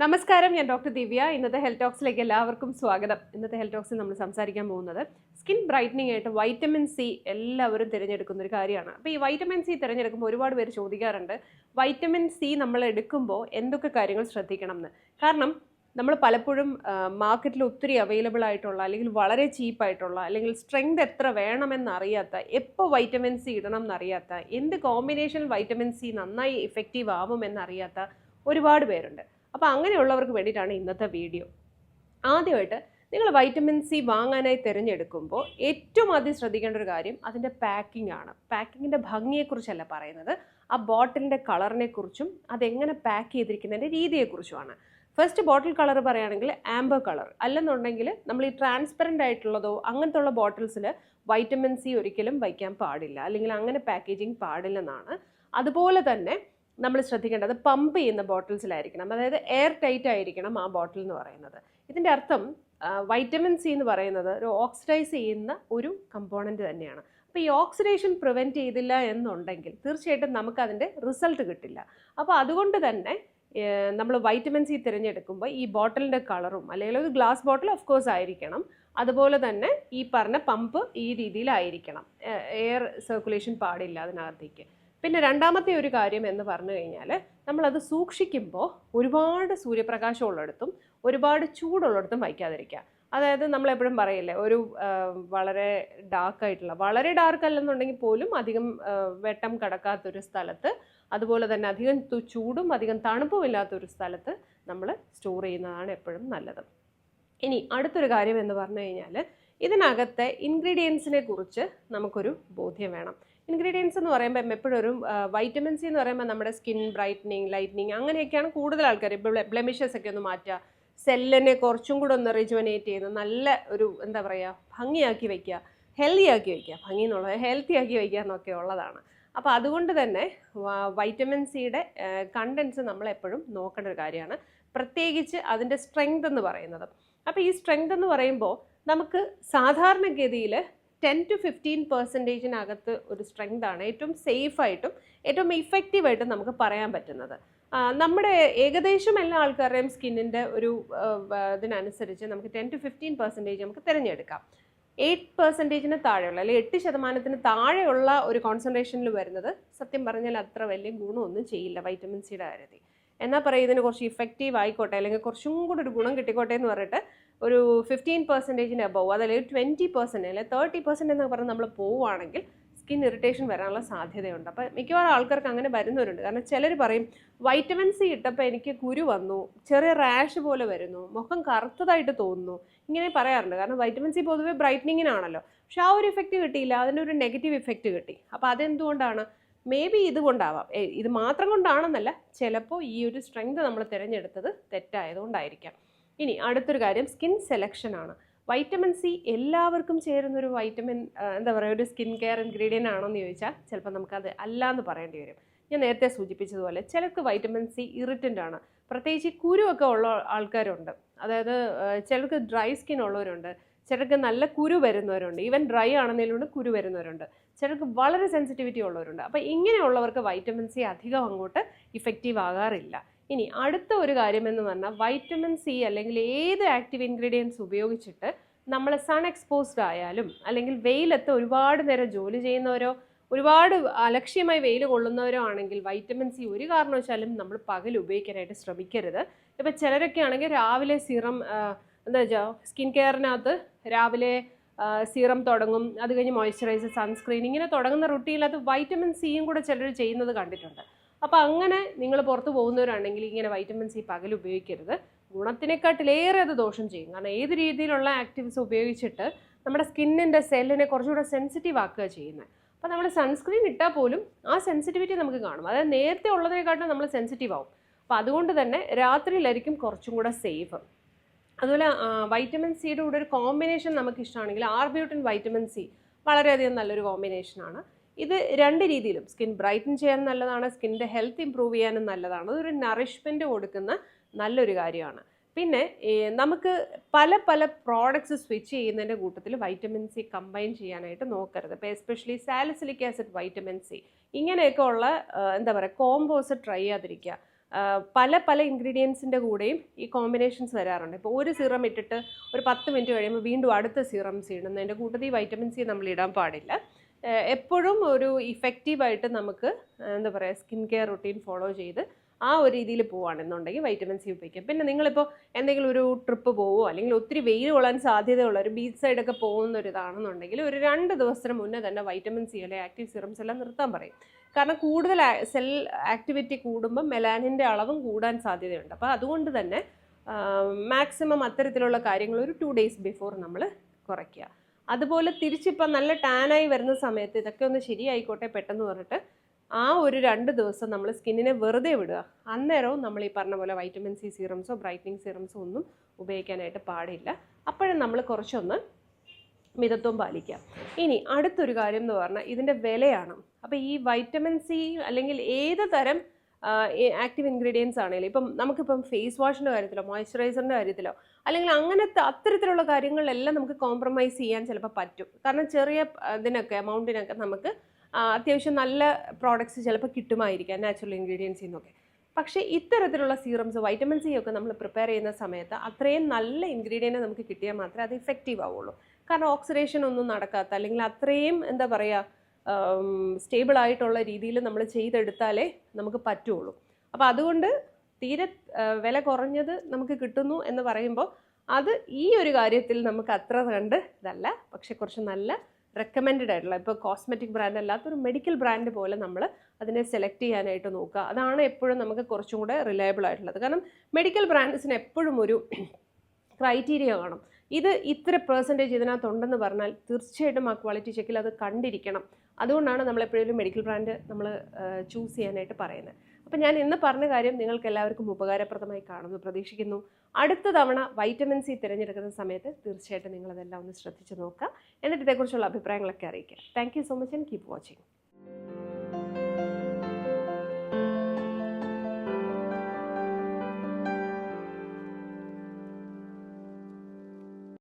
നമസ്കാരം ഞാൻ ഡോക്ടർ ദിവ്യ. ഇന്നത്തെ ഹെൽത്ത് ടോക്സിലേക്ക് എല്ലാവർക്കും സ്വാഗതം. ഇന്നത്തെ ഹെൽത്ത് ടോക്സിൽ നമ്മൾ സംസാരിക്കാൻ പോകുന്നത് സ്കിൻ ബ്രൈറ്റനിങ് ആയിട്ട് വൈറ്റമിൻ സി എല്ലാവരും തിരഞ്ഞെടുക്കുന്ന ഒരു കാര്യമാണ്. അപ്പോൾ ഈ വൈറ്റമിൻ സി തിരഞ്ഞെടുക്കുമ്പോൾ ഒരുപാട് പേര് ചോദിക്കാറുണ്ട് വൈറ്റമിൻ സി നമ്മൾ എടുക്കുമ്പോൾ എന്തൊക്കെ കാര്യങ്ങൾ ശ്രദ്ധിക്കണം എന്ന്? കാരണം നമ്മൾ പലപ്പോഴും മാർക്കറ്റിൽ ഒത്തിരി അവൈലബിൾ ആയിട്ടുള്ള അല്ലെങ്കിൽ വളരെ ചീപ്പായിട്ടുള്ള അല്ലെങ്കിൽ സ്ട്രെങ്ത് എത്ര വേണമെന്നറിയാത്ത എപ്പോൾ വൈറ്റമിൻ സി ഇടണം എന്നറിയാത്ത എന്ത് കോമ്പിനേഷൻ വൈറ്റമിൻ സി നന്നായി ഇഫക്റ്റീവ് ആവുമെന്നറിയാത്ത ഒരുപാട് പേരുണ്ട്. അപ്പോൾ അങ്ങനെയുള്ളവർക്ക് വേണ്ടിയിട്ടാണ് ഇന്നത്തെ വീഡിയോ. ആദ്യമായിട്ട് നിങ്ങൾ വൈറ്റമിൻ സി വാങ്ങാനായി തിരഞ്ഞെടുക്കുമ്പോൾ ഏറ്റവും ആദ്യം ശ്രദ്ധിക്കേണ്ട ഒരു കാര്യം അതിന്റെ പാക്കിംഗ് ആണ്. പാക്കിങ്ങിന്റെ ഭംഗിയെക്കുറിച്ചല്ല പറയുന്നത്. ആ ബോട്ടിലിന്റെ കളറിനെക്കുറിച്ചും അതെങ്ങനെ പാക്ക് ചെയ്തിരിക്കുന്നതിന്റെ രീതിയെക്കുറിച്ചുമാണ്. ഫസ്റ്റ് ബോട്ടിൽ കളർ പറയുകയാണെങ്കിൽ ആംബർ കളർ അല്ലെന്നുണ്ടെങ്കിൽ നമ്മൾ ഈ ട്രാൻസ്പെറന്റ് ആയിട്ടുള്ളതോ അങ്ങനത്തെ ഉള്ള ബോട്ടിൽസിൽ വൈറ്റമിൻ സി ഒരിക്കലും വയ്ക്കാൻ പാടില്ല. അല്ലെങ്കിൽ അങ്ങനെ പാക്കേജിങ് പാടില്ലെന്നാണ്. അതുപോലെ തന്നെ നമ്മൾ ശ്രദ്ധിക്കേണ്ടത് പമ്പ് ചെയ്യുന്ന ബോട്ടിൽസിലായിരിക്കണം. അതായത് എയർ ടൈറ്റ് ആയിരിക്കണം ആ ബോട്ടിൽ എന്ന് പറയുന്നത്. ഇതിന്റെ അർത്ഥം വൈറ്റമിൻ സി എന്ന് പറയുന്നത് ഒരു ഓക്സിഡൈസ് ചെയ്യുന്ന ഒരു കമ്പോണന്റ് തന്നെയാണ്. അപ്പോൾ ഈ ഓക്സിഡേഷൻ പ്രിവെന്റ് ചെയ്തില്ല എന്നുണ്ടെങ്കിൽ തീർച്ചയായിട്ടും നമുക്കതിന്റെ റിസൾട്ട് കിട്ടില്ല. അപ്പോൾ അതുകൊണ്ട് തന്നെ നമ്മൾ വൈറ്റമിൻ സി തിരഞ്ഞെടുക്കുമ്പോൾ ഈ ബോട്ടിലിന്റെ കളറും അല്ലെങ്കിൽ ഒരു ഗ്ലാസ് ബോട്ടിൽ ഓഫ് കോഴ്സ് ആയിരിക്കണം. അതുപോലെ തന്നെ ഈ പറഞ്ഞ പമ്പ് ഈ രീതിയിലായിരിക്കണം. എയർ സർക്കുലേഷൻ പാടില്ല അതിനകത്തേക്ക്. പിന്നെ രണ്ടാമത്തെ ഒരു കാര്യം എന്ന് പറഞ്ഞു കഴിഞ്ഞാൽ നമ്മളത് സൂക്ഷിക്കുമ്പോൾ ഒരുപാട് സൂര്യപ്രകാശം ഉള്ളിടത്തും ഒരുപാട് ചൂടുള്ളിടത്തും വയ്ക്കാതിരിക്കുക. അതായത് നമ്മൾ എപ്പോഴും പറയില്ലേ ഒരു വളരെ ഡാർക്കായിട്ടുള്ള വളരെ ഡാർക്ക് അല്ലെന്നുണ്ടെങ്കിൽ പോലും അധികം വെട്ടം കടക്കാത്തൊരു സ്ഥലത്ത് അതുപോലെ തന്നെ അധികം ചൂടും അധികം തണുപ്പും ഇല്ലാത്തൊരു സ്ഥലത്ത് നമ്മൾ സ്റ്റോർ ചെയ്യുന്നതാണ് എപ്പോഴും നല്ലത്. ഇനി അടുത്തൊരു കാര്യം എന്ന് പറഞ്ഞു കഴിഞ്ഞാൽ ഇതിനകത്തെ ഇൻഗ്രീഡിയൻസിനെ കുറിച്ച് നമുക്കൊരു ബോധ്യം വേണം. ഇൻഗ്രീഡിയൻസ് എന്ന് പറയുമ്പോൾ എപ്പോഴും ഒരു വൈറ്റമിൻ സി എന്ന് പറയുമ്പോൾ നമ്മുടെ സ്കിൻ ബ്രൈറ്റനിങ് ലൈറ്റനിങ് അങ്ങനെയൊക്കെയാണ് കൂടുതൽ ആൾക്കാർ ബ്ലെമിഷസ് ഒക്കെ ഒന്ന് മാറ്റുക. സെല്ലിനെ കുറച്ചും കൂടെ ഒന്ന് റിജുവനേറ്റ് ചെയ്യുന്ന നല്ല ഒരു എന്താ പറയുക ഭംഗിയാക്കി വയ്ക്കുക ഹെൽത്തി ആക്കി വയ്ക്കുക ഭംഗി എന്നുള്ളത് ഹെൽത്തി ആക്കി വയ്ക്കുക എന്നൊക്കെ ഉള്ളതാണ്. അപ്പോൾ അതുകൊണ്ട് തന്നെ വൈറ്റമിൻ സിയുടെ കണ്ടൻസ് നമ്മളെപ്പോഴും നോക്കേണ്ട ഒരു കാര്യമാണ്. പ്രത്യേകിച്ച് അതിന്റെ സ്ട്രെങ്ത് എന്ന് പറയുന്നത്. അപ്പോൾ ഈ സ്ട്രെങ്ത് എന്ന് പറയുമ്പോൾ നമുക്ക് സാധാരണഗതിയിൽ ടെൻ ടു ഫിഫ്റ്റീൻ പെർസെന്റേജിനകത്ത് ഒരു സ്ട്രെങ്ത് ആണ് ഏറ്റവും സേഫായിട്ടും ഏറ്റവും ഇഫക്റ്റീവായിട്ടും നമുക്ക് പറയാൻ പറ്റുന്നത്. നമ്മുടെ ഏകദേശം എല്ലാ ആൾക്കാരുടെയും സ്കിന്നിന്റെ ഒരു ഇതിനനുസരിച്ച് നമുക്ക് ടെൻ ടു ഫിഫ്റ്റീൻ പെർസെന്റേജ് നമുക്ക് തിരഞ്ഞെടുക്കാം. എയ്റ്റ് പെർസെന്റേജിന് താഴെയുള്ള അല്ലെങ്കിൽ എട്ട് ശതമാനത്തിന് താഴെയുള്ള ഒരു കോൺസെൻട്രേഷനിൽ വരുന്നത് സത്യം പറഞ്ഞാൽ അത്ര വലിയ ഗുണമൊന്നും ചെയ്യില്ല വൈറ്റമിൻ സിയുടെ കാര്യത്തിൽ. എന്നാൽ പറയും ഇതിന് കുറച്ച് ഇഫക്റ്റീവ് ആയിക്കോട്ടെ അല്ലെങ്കിൽ കുറച്ചും കൂടി ഒരു ഗുണം കിട്ടിക്കോട്ടെ എന്ന് പറഞ്ഞിട്ട് ഒരു ഫിഫ്റ്റീൻ പെർസെന്റേജിന് അബവ് അതല്ലെങ്കിൽ ട്വന്റി പെർസെന്റ് അല്ലെങ്കിൽ തേർട്ടി പെർസെന്റ് എന്നൊക്കെ പറഞ്ഞ് നമ്മൾ പോവുകയാണെങ്കിൽ സ്കിൻ ഇറിറ്റേഷൻ വരാനുള്ള സാധ്യതയുണ്ട്. അപ്പോൾ മിക്കവാറും ആൾക്കാർക്ക് അങ്ങനെ വരുന്നവരുണ്ട്. കാരണം ചിലർ പറയും വൈറ്റമിൻ സി ഇട്ടപ്പോൾ എനിക്ക് കുരു വന്നു ചെറിയ റാഷ് പോലെ വരുന്നു മുഖം കറുത്തതായിട്ട് തോന്നുന്നു. ഇങ്ങനെ പറയാറുണ്ട്. കാരണം വൈറ്റമിൻ സി പൊതുവേ ബ്രൈറ്റനിങ്ങിനാണല്ലോ പക്ഷെ ആ ഒരു ഇഫക്റ്റ് കിട്ടിയില്ല. അതിനൊരു നെഗറ്റീവ് ഇഫക്റ്റ് കിട്ടി. അപ്പോൾ അതെന്തുകൊണ്ടാണ്? മേ ബി ഇതുകൊണ്ടാവാം ഇത് മാത്രം കൊണ്ടാണെന്നല്ല ചിലപ്പോൾ ഈ ഒരു സ്ട്രെങ്ത് നമ്മൾ തിരഞ്ഞെടുത്തത് തെറ്റായതുകൊണ്ടായിരിക്കാം. ഇനി അടുത്തൊരു കാര്യം സ്കിൻ സെലക്ഷൻ ആണ്. വൈറ്റമിൻ സി എല്ലാവർക്കും ചേരുന്നൊരു വൈറ്റമിൻ എന്താ പറയുക ഒരു സ്കിൻ കെയർ ഇൻഗ്രീഡിയന്റ് ആണോ എന്ന് ചോദിച്ചാൽ ചിലപ്പോൾ നമുക്കത് അല്ല എന്ന് പറയേണ്ടി വരും. ഞാൻ നേരത്തെ സൂചിപ്പിച്ചതുപോലെ ചിലർക്ക് വൈറ്റമിൻ സി ഇറിറ്റന്റ് ആണ്. പ്രത്യേകിച്ച് കുരുവൊക്കെ ഉള്ള ആൾക്കാരുണ്ട്. അതായത് ചിലർക്ക് ഡ്രൈ സ്കിൻ ഉള്ളവരുണ്ട്. ചിലർക്ക് നല്ല കുരു വരുന്നവരുണ്ട്. ഈവൻ ഡ്രൈ ആണെന്നതിലൂടെ കുരു വരുന്നവരുണ്ട്. ചിലർക്ക് വളരെ സെൻസിറ്റിവിറ്റി ഉള്ളവരുണ്ട്. അപ്പോൾ ഇങ്ങനെയുള്ളവർക്ക് വൈറ്റമിൻ സി അധികം അങ്ങോട്ട് ഇഫക്റ്റീവ് ആകാറില്ല. ഇനി അടുത്ത ഒരു കാര്യം എന്ന് പറഞ്ഞാൽ വൈറ്റമിൻ സി അല്ലെങ്കിൽ ഏത് ആക്റ്റീവ് ഇൻഗ്രീഡിയൻസ് ഉപയോഗിച്ചിട്ട് നമ്മൾ സൺ എക്സ്പോസ്ഡ് ആയാലും അല്ലെങ്കിൽ വെയിലത്ത് ഒരുപാട് നേരം ജോലി ചെയ്യുന്നവരോ ഒരുപാട് അലക്ഷ്യമായി വെയിൽ കൊള്ളുന്നവരോ ആണെങ്കിൽ വൈറ്റമിൻ സി ഒരു കാരണവശാലും നമ്മൾ പകൽ ഉപയോഗിക്കാനായിട്ട് ശ്രമിക്കരുത്. ഇപ്പോൾ ചിലരൊക്കെ ആണെങ്കിൽ രാവിലെ സിറം എന്താ വെച്ചാൽ സ്കിൻ കെയറിനകത്ത് രാവിലെ സീറം തുടങ്ങും. അത് കഴിഞ്ഞ് മോയ്സ്ചറൈസർ സൺസ്ക്രീൻ ഇങ്ങനെ തുടങ്ങുന്ന റുട്ടീനകത്ത് വൈറ്റമിൻ സിയും കൂടെ ചിലർ ചെയ്യുന്നത് കണ്ടിട്ടുണ്ട്. അപ്പോൾ അങ്ങനെ നിങ്ങൾ പുറത്ത് പോകുന്നവരാണെങ്കിൽ ഇങ്ങനെ വൈറ്റമിൻ സി പകൽ ഉപയോഗിക്കരുത്. ഗുണത്തിനെക്കാട്ടിലേറെ അത് ദോഷം ചെയ്യും. കാരണം ഏത് രീതിയിലുള്ള ആക്റ്റീവ്സ് ഉപയോഗിച്ചിട്ട് നമ്മുടെ സ്കിന്നിന്റെ സെല്ലിനെ കുറച്ചുകൂടെ സെൻസിറ്റീവ് ആക്കുക ചെയ്യുന്നത്. അപ്പോൾ നമ്മൾ സൺസ്ക്രീൻ ഇട്ടാൽ പോലും ആ സെൻസിറ്റിവിറ്റി നമുക്ക് കാണും. അതായത് നേരത്തെ ഉള്ളതിനെക്കാട്ടും നമ്മൾ സെൻസിറ്റീവ് ആവും. അപ്പോൾ അതുകൊണ്ട് തന്നെ രാത്രിയിലായിരിക്കും കുറച്ചും കൂടെ സേഫ് അതുപോലെ വൈറ്റമിൻ സിയുടെ കൂടെ ഒരു കോമ്പിനേഷൻ നമുക്ക് ഇഷ്ടമാണെങ്കിൽ ആർബ്യൂട്ടിൻ വൈറ്റമിൻ സി വളരെയധികം നല്ലൊരു കോമ്പിനേഷനാണ് ഇത് രണ്ട് രീതിയിലും. സ്കിൻ ബ്രൈറ്റൻ ചെയ്യാൻ നല്ലതാണ് സ്കിന്റെ ഹെൽത്ത് ഇമ്പ്രൂവ് ചെയ്യാനും നല്ലതാണ്. അതൊരു നറിഷ്മെന്റ് കൊടുക്കുന്ന നല്ലൊരു കാര്യമാണ്. പിന്നെ നമുക്ക് പല പല പ്രോഡക്ട്സ് സ്വിച്ച് ചെയ്യുന്നതിന്റെ കൂട്ടത്തിൽ വൈറ്റമിൻ സി കമ്പൈൻ ചെയ്യാനായിട്ട് നോക്കരുത്. ഇപ്പോൾ especially salicylic acid vitamin C ഇങ്ങനെയൊക്കെ ഉള്ള എന്താ പറയുക കോംബോസ് ട്രൈ ചെയ്യാതിരിക്കുക. പല പല ഇൻഗ്രീഡിയൻസിന്റെ കൂടെയും ഈ കോമ്പിനേഷൻസ് വരാറുണ്ട്. ഇപ്പോൾ ഒരു സിറം ഇട്ടിട്ട് ഒരു പത്ത് മിനിറ്റ് കഴിയുമ്പോൾ വീണ്ടും അടുത്ത സിറംസ് ഇടുന്നതിന്റെ കൂട്ടത്തിൽ ഈ വൈറ്റമിൻ സി നമ്മൾ ഇടാൻ പാടില്ല. എപ്പോഴും ഒരു ഇഫക്റ്റീവായിട്ട് നമുക്ക് എന്താ പറയുക സ്കിൻ കെയർ റുട്ടീൻ ഫോളോ ചെയ്ത് ആ ഒരു രീതിയിൽ പോവുകയാണെന്നുണ്ടെങ്കിൽ വൈറ്റമിൻ സി ഉപയോഗിക്കാം. പിന്നെ നിങ്ങളിപ്പോൾ എന്തെങ്കിലും ഒരു ട്രിപ്പ് പോവോ അല്ലെങ്കിൽ ഒത്തിരി വെയിൽ കൊള്ളാൻ സാധ്യതയുള്ള ഒരു ബീച്ച് സൈഡൊക്കെ പോകുന്ന ഒരു ഇതാണെന്നുണ്ടെങ്കിൽ ഒരു രണ്ട് ദിവസത്തിന് മുന്നേ തന്നെ വൈറ്റമിൻ സി അല്ലെങ്കിൽ ആക്റ്റീവ് സിറംസ് എല്ലാം നിർത്താൻ പറയും. കാരണം കൂടുതൽ സെൽ ആക്ടിവിറ്റി കൂടുമ്പോൾ മെലാനിന്റെ അളവും കൂടാൻ സാധ്യതയുണ്ട്. അപ്പോൾ അതുകൊണ്ട് തന്നെ മാക്സിമം അത്തരത്തിലുള്ള കാര്യങ്ങൾ ഒരു ടു ഡേയ്സ് ബിഫോർ നമ്മൾ കുറയ്ക്കുക. അതുപോലെ തിരിച്ചിപ്പം നല്ല ടാനായി വരുന്ന സമയത്ത് ഇതൊക്കെ ഒന്ന് ശരിയായിക്കോട്ടെ പെട്ടെന്ന് പറഞ്ഞിട്ട് ആ ഒരു രണ്ട് ദിവസം നമ്മൾ സ്കിന്നിനെ വെറുതെ വിടുക. അന്നേരവും നമ്മൾ ഈ പറഞ്ഞ പോലെ വൈറ്റമിൻ സി സീറംസോ ബ്രൈറ്റനിങ് സീറംസോ ഒന്നും ഉപയോഗിക്കാനായിട്ട് പാടില്ല. അപ്പോഴും നമ്മൾ കുറച്ചൊന്ന് മിതത്വം പാലിക്കുക. ഇനി അടുത്തൊരു കാര്യം എന്ന് പറഞ്ഞാൽ ഇതിന്റെ വിലയാണ്. അപ്പോൾ ഈ വൈറ്റമിൻ സി അല്ലെങ്കിൽ ഏത് തരം ആക്റ്റീവ് ഇൻഗ്രീഡിയൻസ് ആണെങ്കിലും ഇപ്പം നമുക്കിപ്പം ഫേസ് വാഷിന്റെ കാര്യത്തിലോ മോയ്സ്ചറൈസറിന്റെ കാര്യത്തിലോ അല്ലെങ്കിൽ അങ്ങനത്തെ അത്തരത്തിലുള്ള കാര്യങ്ങളിലെല്ലാം നമുക്ക് കോംപ്രമൈസ് ചെയ്യാൻ ചിലപ്പോൾ പറ്റും. കാരണം ചെറിയ ഇതിനൊക്കെ എമൗണ്ടിനൊക്കെ നമുക്ക് അത്യാവശ്യം നല്ല പ്രോഡക്റ്റ്സ് ചിലപ്പോൾ കിട്ടുമായിരിക്കാം നാച്ചുറൽ ഇൻഗ്രീഡിയൻസിൽ നിന്നൊക്കെ പക്ഷേ ഇത്തരത്തിലുള്ള സീറംസ് വൈറ്റമിൻ സി ഒക്കെ നമ്മൾ പ്രിപ്പയർ ചെയ്യുന്ന സമയത്ത് അത്രയും നല്ല ഇൻഗ്രീഡിയന്റ് നമുക്ക് കിട്ടിയാൽ മാത്രമേ അത് ഇഫക്റ്റീവ് ആവുള്ളൂ. കാരണം ഓക്സിഡേഷൻ ഒന്നും നടക്കാത്ത അല്ലെങ്കിൽ അത്രയും എന്താ പറയുക സ്റ്റേബിൾ ആയിട്ടുള്ള രീതിയിൽ നമ്മൾ ചെയ്തെടുത്താലേ നമുക്ക് പറ്റുള്ളൂ. അപ്പോൾ അതുകൊണ്ട് തീരെ വില കുറഞ്ഞത് നമുക്ക് കിട്ടുന്നു എന്ന് പറയുമ്പോൾ അത് ഈ ഒരു കാര്യത്തിൽ നമുക്ക് അത്ര കണ്ട് ഇതല്ല. പക്ഷെ കുറച്ച് നല്ല റെക്കമെൻഡഡ് ആയിട്ടുള്ള ഇപ്പോൾ കോസ്മെറ്റിക് ബ്രാൻഡ് അല്ലാത്തൊരു മെഡിക്കൽ ബ്രാൻഡ് പോലെ നമ്മൾ അതിനെ സെലക്ട് ചെയ്യാനായിട്ട് നോക്കുക. അതാണ് എപ്പോഴും നമുക്ക് കുറച്ചും കൂടെ റിലയബിൾ ആയിട്ടുള്ളത്. കാരണം മെഡിക്കൽ ബ്രാൻഡ്സിന് എപ്പോഴും ഒരു ക്രൈറ്റീരിയ കാണും. ഇത് ഇത്ര പെർസെന്റേജ് ഇതിനകത്തുണ്ടെന്ന് പറഞ്ഞാൽ തീർച്ചയായിട്ടും ആ ക്വാളിറ്റി ചെക്കിൽ അത് കണ്ടിരിക്കണം. അതുകൊണ്ടാണ് നമ്മളെപ്പോഴും മെഡിക്കൽ ബ്രാൻഡ് നമ്മൾ ചൂസ് ചെയ്യാനായിട്ട് പറയുന്നത്. അപ്പം ഞാൻ ഇന്ന് പറഞ്ഞ കാര്യം നിങ്ങൾക്ക് എല്ലാവർക്കും ഉപകാരപ്രദമായി കാണുന്നു പ്രതീക്ഷിക്കുന്നു. അടുത്ത തവണ വൈറ്റമിൻ സി തിരഞ്ഞെടുക്കുന്ന സമയത്ത് തീർച്ചയായിട്ടും നിങ്ങളതെല്ലാം ഒന്ന് ശ്രദ്ധിച്ച് നോക്കുക. എന്നിട്ട് ഇതേക്കുറിച്ചുള്ള അഭിപ്രായങ്ങളൊക്കെ അറിയിക്കുക. Thank so much and keep watching